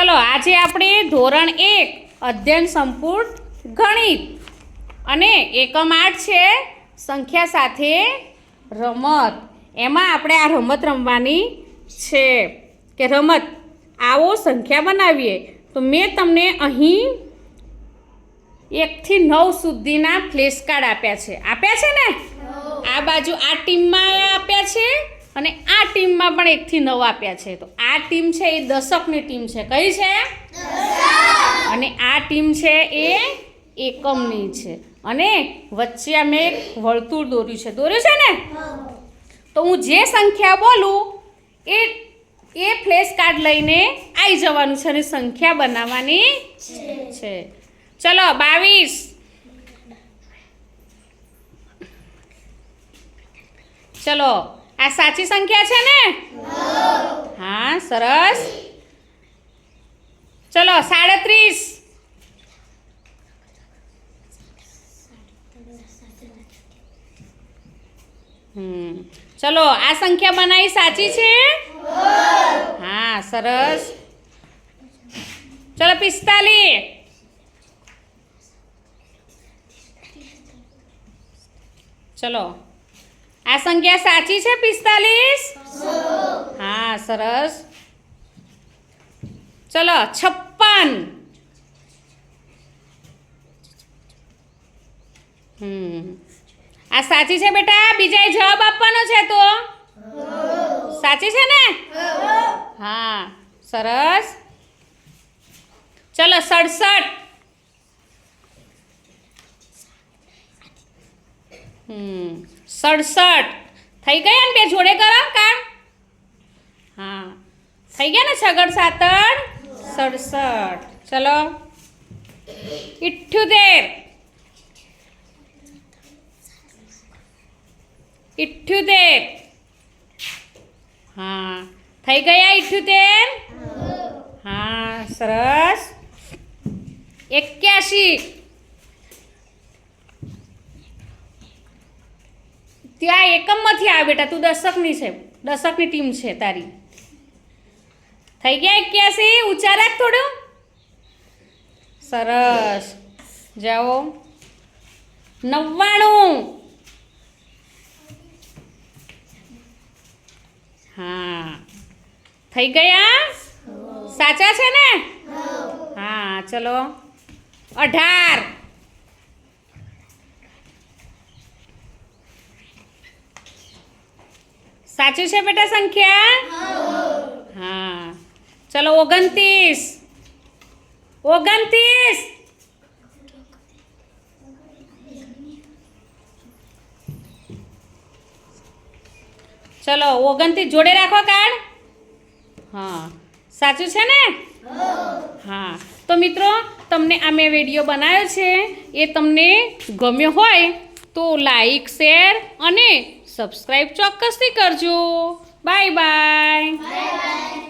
ચલો આજે આપણે ધોરણ એક અધ્યયન સંપૂર્ણ ગણિત. અને એકમ આઠ છે સંખ્યા સાથે રમત. એમાં આપણે આ રમત રમવાની છે. કે રમત આવો સંખ્યા બનાવીએ. તો મેં તમને અહીં એકથી નવ સુધીના ફ્લેશ કાર્ડ આપ્યા છે. આપ્યા છે ને? આ બાજુ આ ટીમમાં આપ્યા છે અને આ ટીમમાં પણ એકથી નવ આપ્યા છે. તો આ ટીમ છે એ દશકની ટીમ છે. કઈ છે? અને આ ટીમ છે એ એકમની છે. અને વચ્ચે અમે એક વર્તુળ દોર્યું છે. દોર્યું છે ને? તો હું જે સંખ્યા બોલું એ એ ફ્લેશ કાર્ડ લઈને આવી જવાનું છે અને સંખ્યા બનાવવાની છે. ચલો બાવીસ. ચલો આ સાચી સંખ્યા છે ને? હા, સરસ. ચલો, સાડત્રીસ. ચલો, આ સંખ્યા બનાવી સાચી છે? હા, સરસ. ચલો, પિસ્તાલીસ. ચલો, આ સંખ્યા સાચી છે, પિસ્તાલીસ? હા, સરસ. ચલો, છપ્પન. હમ. આ સાચી છે બેટા? બીજાએ જવાબ આપવાનો છે તો? સાચી છે ને? હા, સરસ. ચલો, સડસઠ. હમ, સડસઠ. થઈ ગયા ને બે? જોડે કરો કામ હા. થઈ ગયા ને છગડ સાતડ સડસઠ. ચલો. ઇઠ્ઠોતેર ઇઠ્ઠોતેર હા. થઈ ગયા ઇઠ્ઠોતેર હા, સરસ. એક્યાસી ત્યાં એકમમાંથી આવે બેટા, તું દશકની છે. દશકની ટીમ છે તારી. થઈ ગયા એક્યાસી? ઊંચા રાખ થોડું. સરસ. જાઓ. નવ્વાણું. હા. થઈ ગયા? સાચા છે ને? હા, ચલો. અઢાર. સાચું છે બેટા સંખ્યા? ચલો ઓગણત્રીસ ઓગણત્રીસ ચલો ઓગણત્રીસ જોડે રાખો કાર્ડ હા સાચું છે ને હા તો મિત્રો તમને આ મેં વીડિયો બનાવ્યો છે એ તમને ગમ્યો હોય તો લાઈક શેર અને સબસ્ક્રાઈબ ચોક્કસથી કરજો બાય બાય